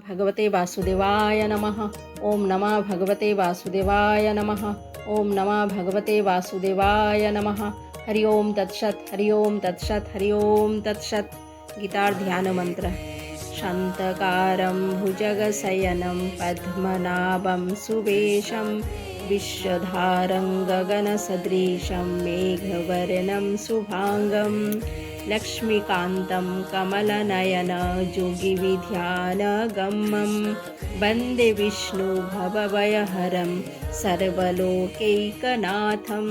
भगवते वासुदेवाय नमः। ॐ नमः भगवते वासुदेवाय नमः। ॐ नमः भगवते वासुदेवाय नमः। हरि ओम तत्सत, हरि ओम तत्सत, हरि ओम तत्सत। गीतार ध्यान मंत्र। शान्तकारं भुजगशयनं, पद्मनाभं सुवेशं, विश्वधारं गगनसदृशं, मेघवर्णं शुभाङ्गं लक्ष्मीकान्तं कमलनयन जोगिविध्यानगमं वन्दे विष्णु भवभयहरं सर्वलोकैकनाथं।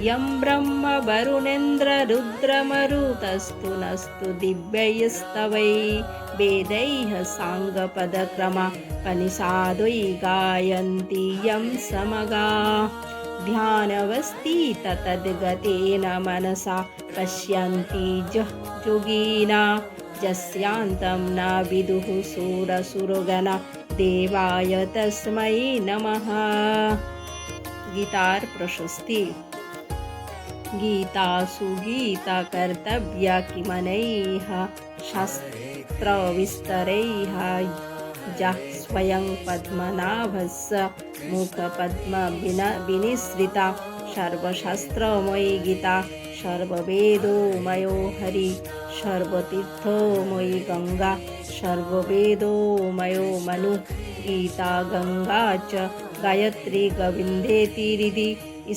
यं ब्रह्म वरुणेन्द्ररुद्रमरुतस्तु नस्तु दिव्यैस्तवै। वेदैः साङ्गपदक्रमा पनिषादै गायन्ति यं समगा ध्यानवस्ति ततद्गतेन मनसा पश्यन्ति जः जुगीना यस्यान्तं न विदुः सुरसुरगना देवाय तस्मै नमः। गीता प्रशस्ति। गीतासु गीताकर्तव्या किमनैः शास्त्रविस्तरैः যः स्वयं पद्मनाभस्य मुखपद्म विनिसृता सर्वशास्त्रमयी गीता सर्ववेदोमयो हरि सर्वतीर्थमयी गङ्गा सर्ववेदोमयो मनु गीता गङ्गा च गायत्री गोविन्देतिरिति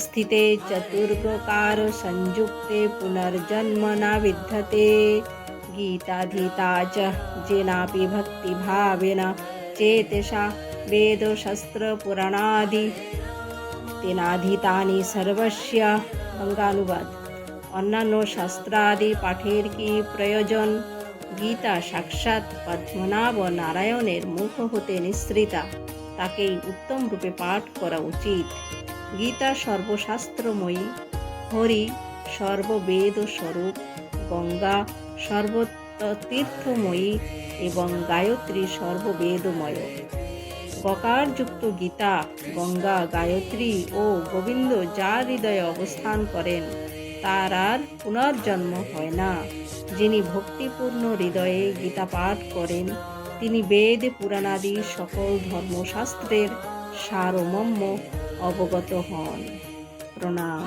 स्थिते चतुर्गकार संयुक्ते पुनर्जन्म न विद्यते गीताधीता च जेनापि भक्तिभावेन चेतसा वेदशास्त्रपुराणादि তেনাধীতানি সর্বস্য গঙ্গানুবাদ অন্যান্য শাস্ত্রাদি পাঠের কি প্রয়োজন গীতা সাক্ষাৎ পদ্মনাভ নারায়ণের মুখ হতে নিঃসৃতা তাকেই উত্তম রূপে পাঠ করা উচিত গীতা সর্বশাস্ত্রময়ী হরি সর্ববেদ স্বরূপ গঙ্গা সর্বতীর্থময়ী এবং গায়ত্রী সর্ববেদময়। বকারযুক্ত গীতা, গঙ্গা গায়ত্রী ও গোবিন্দ যার হৃদয়ে অবস্থান করেন, তার আর পুনর্জন্ম হয় না। যিনি ভক্তিপূর্ণ হৃদয়ে গীতা পাঠ করেন, তিনি বেদ, পুরাণাদি সকল ধর্মশাস্ত্রের সারমর্ম অবগত হন। প্রণাম।